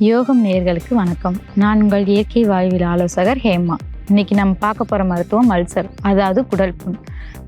யோகம் நேர்களுக்கு வணக்கம். நான் உங்கள் இயற்கை வாழ்வில் ஆலோசகர் ஹேமா. இன்னைக்கு நம்ம பார்க்க போகிற மருத்துவம் அல்சர் அதாவது குடல் புண்.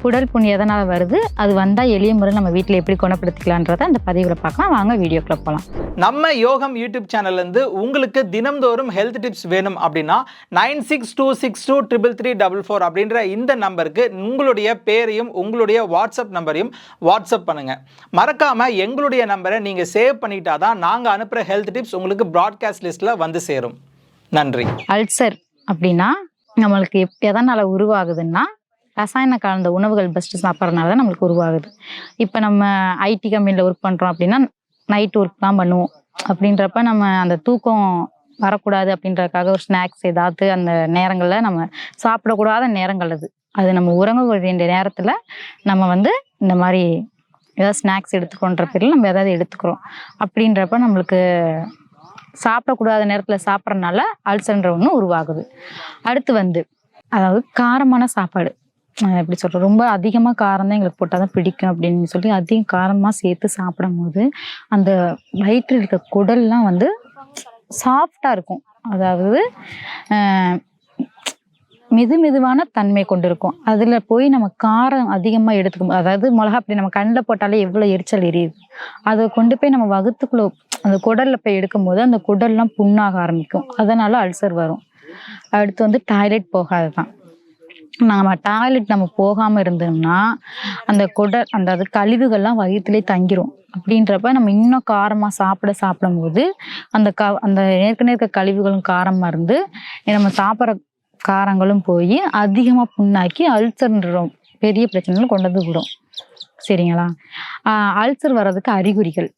குடல் புண் எதனால் வருது? அது வந்தால் எளிய முறை நம்ம வீட்டில் எப்படி குணப்படுத்திக்கலான்றதை அந்த பதிவில் பார்க்கலாம். வாங்க வீடியோக்குள்ள போகலாம் நம்ம யோகம் யூடியூப் சேனல்லேருந்து உங்களுக்கு தினம்தோறும் ஹெல்த் டிப்ஸ் வேணும் அப்படின்னா nine six two six two triple three double four அப்படின்ற இந்த நம்பருக்கு உங்களுடைய பேரையும் உங்களுடைய வாட்ஸ்அப் நம்பரையும் வாட்ஸ்அப் பண்ணுங்க. மறக்காம எங்களுடைய நம்பரை நீங்க சேவ் பண்ணிட்டா தான் நாங்கள் அனுப்புகிற ஹெல்த் டிப்ஸ் உங்களுக்கு ப்ராட்காஸ்ட் லிஸ்ட்டில் வந்து சேரும். நன்றி. அல்சர் அப்படின்னா நம்மளுக்கு எப் எதனால் உருவாகுதுன்னா ரசாயன கலந்த உணவுகள் பெஸ்ட்டு சாப்பிட்றதுனால தான் நம்மளுக்கு உருவாகுது. இப்போ நம்ம ஐடி கம்பெனியில் ஒர்க் பண்ணுறோம் அப்படின்னா நைட் ஒர்க் தான் பண்ணுவோம். அப்படின்றப்ப நம்ம அந்த தூக்கம் வரக்கூடாது அப்படின்றதுக்காக ஒரு ஸ்நாக்ஸ் ஏதாவது அந்த நேரங்களில் நம்ம சாப்பிடக்கூடாத நேரங்கள் அது. அது நம்ம உறங்க வேண்டிய நேரத்தில் நம்ம வந்து இந்த மாதிரி ஏதாவது ஸ்நாக்ஸ் எடுத்துக்கோன்ற பேரில் நம்ம ஏதாவது எடுத்துக்கிறோம். அப்படின்றப்ப நம்மளுக்கு சாப்பிடக்கூடாத நேரத்தில் சாப்பிட்றதுனால அல்சர்ன்ற ஒன்று உருவாகுது. அடுத்து வந்து அதாவது காரமான சாப்பாடு. எப்படி சொல்கிறது ரொம்ப அதிகமாக காரம் தான் எங்களுக்கு போட்டால் தான் பிடிக்கும் அப்படின்னு சொல்லி அதிகம் காரமாக சேர்த்து சாப்பிடும்போது அந்த வயிற்றில் இருக்க குடல்லாம் வந்து சாஃப்டாக இருக்கும். அதாவது மெது மெதுவான தன்மை கொண்டிருக்கும். அதில் போய் நம்ம காரம் அதிகமாக எடுத்துக்கும். அதாவது மிளகா அப்படி நம்ம கண்ணில் போட்டாலே எவ்வளோ எரிச்சல் எரியுது. அதை கொண்டு போய் நம்ம வகுத்துக்குள்ள அந்த குடலில் போய் எடுக்கும்போது அந்த குடல்லாம் புண்ணாக ஆரம்பிக்கும். அதனால அல்சர் வரும். அடுத்து வந்து டாய்லெட் போகாது தான் நம்ம டாய்லெட் நம்ம போகாமல் இருந்தோம்னா அந்த குடல் அந்த அது கழிவுகள்லாம் வயிற்றுலேயே தங்கிரும். அப்படின்றப்ப நம்ம இன்னும் காரமாக சாப்பிட சாப்பிடும்போது அந்த க அந்த ஏற்கனவே இருக்க கழிவுகளும் காரமாக இருந்து நம்ம சாப்பிட்ற காரங்களும் போய் அதிகமாக புண்ணாக்கி அல்சர்ன்ற பெரிய பிரச்சனைகள் கொண்டு வந்து விடும். சரிங்களா? அல்சர் வர்றதுக்கு அறிகுறிகள்.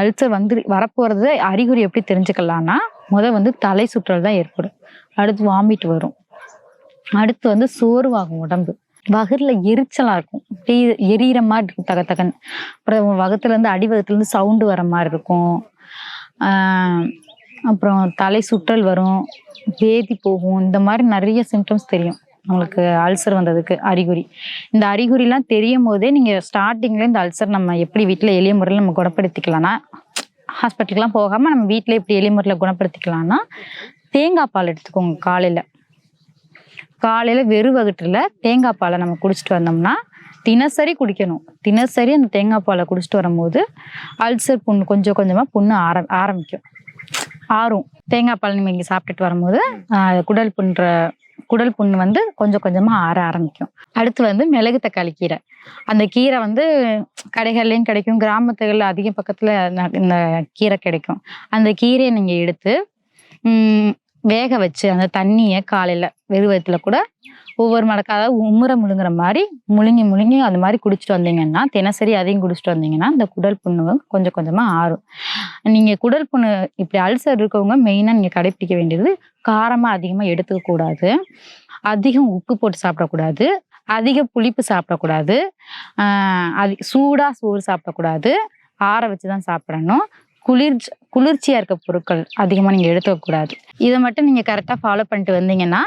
அல்சர் வந்து வரப்போகிறது அறிகுறி எப்படி தெரிஞ்சுக்கலாம்னா முதல் வந்து தலை சுற்றல் தான் ஏற்படும். அடுத்து வாமிட் வரும். அடுத்து வந்து சோர்வாகும் உடம்பு. வகுரில் எரிச்சலாக இருக்கும். அப்படியே எரியிற மாதிரி இருக்கும் தக தகன் அப்புறம் வகத்துலேருந்து அடிவகத்துலேருந்து சவுண்டு வர மாதிரி இருக்கும். அப்புறம் தலை சுற்றல் வரும் வேதி போகும் இந்த மாதிரி நிறைய சிம்டம்ஸ் தெரியும். நம்மளுக்கு அல்சர் வந்ததுக்கு அறிகுறி. இந்த அறிகுறிலாம் தெரியும் போதே நீங்கள் ஸ்டார்டிங்கில் இந்த அல்சர் நம்ம எப்படி வீட்டில் எளிய முறையில் நம்ம குணப்படுத்திக்கலாம்னா ஹாஸ்பிட்டலுக்குலாம் போகாமல் நம்ம வீட்டில் எப்படி எளிய முறையில் குணப்படுத்திக்கலாம்னா தேங்காய் பால் எடுத்துக்கோங்க காலையில். காலையில் வெறும் வகுட்டில் தேங்காய் பாலை நம்ம குடிச்சிட்டு வந்தோம்னா தினசரி குடிக்கணும். தினசரி அந்த தேங்காய் பாலை குடிச்சிட்டு வரும்போது அல்சர் புண்ணு கொஞ்சம் கொஞ்சமாக புண்ணு ஆர ஆரம்பிக்கும். ஆறும். தேங்காய் பால் நம்ம இங்கே சாப்பிட்டுட்டு வரும்போது குடல் புண்ற குடல் புண் வந்து கொஞ்சம் கொஞ்சமாக ஆற ஆரம்பிக்கும். அடுத்து வந்து மிளகு தக்காளி கீரை. அந்த கீரை வந்து கடைகள்லையும் கிடைக்கும் கிராமத்துகளில் அதிக பக்கத்தில் இந்த கீரை கிடைக்கும். அந்த கீரையை நீங்கள் எடுத்து வேக வச்சு அந்த தண்ணியை காலையில் வெறுவயத்தில் கூட ஒவ்வொரு மடக்கு அதாவது உம்முற முழுங்குற மாதிரி முழுங்கி முழுங்கி அந்த மாதிரி குடிச்சிட்டு வந்தீங்கன்னா தினசரி அதையும் குடிச்சிட்டு வந்தீங்கன்னா இந்த குடல் புண்ணு கொஞ்சம் கொஞ்சமாக ஆறும். நீங்கள் குடல் புண்ணு இப்படி அல்சர் இருக்கவங்க மெயினாக நீங்கள் கடைப்பிடிக்க வேண்டியது காரமாக அதிகமாக எடுத்துக்க கூடாது. அதிகம் உப்பு போட்டு சாப்பிடக்கூடாது அதிக புளிப்பு சாப்பிடக்கூடாது அது அதி சூடாக சோறு சாப்பிடக்கூடாது ஆற வச்சு தான் சாப்பிடணும். குளிர் குளிர்ச்சியாக இருக்க பொருட்கள் அதிகமாக நீங்கள் எடுத்துக்கக்கூடாது இதை மட்டும் நீங்கள் கரெக்டாக ஃபாலோ பண்ணிட்டு வந்தீங்கன்னா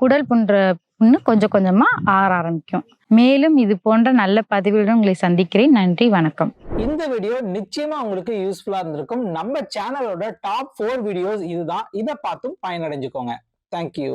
குடல் புன்ற புண்ணு கொஞ்சம் கொஞ்சமாக ஆற ஆரம்பிக்கும். மேலும் இது போன்ற நல்ல பதிவுடன் உங்களை சந்திக்கிறேன். நன்றி வணக்கம். இந்த வீடியோ நிச்சயமா உங்களுக்கு யூஸ்ஃபுல்லா இருந்திருக்கும். நம்ம சேனலோட டாப் ஃபோர் வீடியோஸ் இதுதான். இதை பார்த்தும் பயனடைஞ்சுக்கோங்க. தேங்க்யூ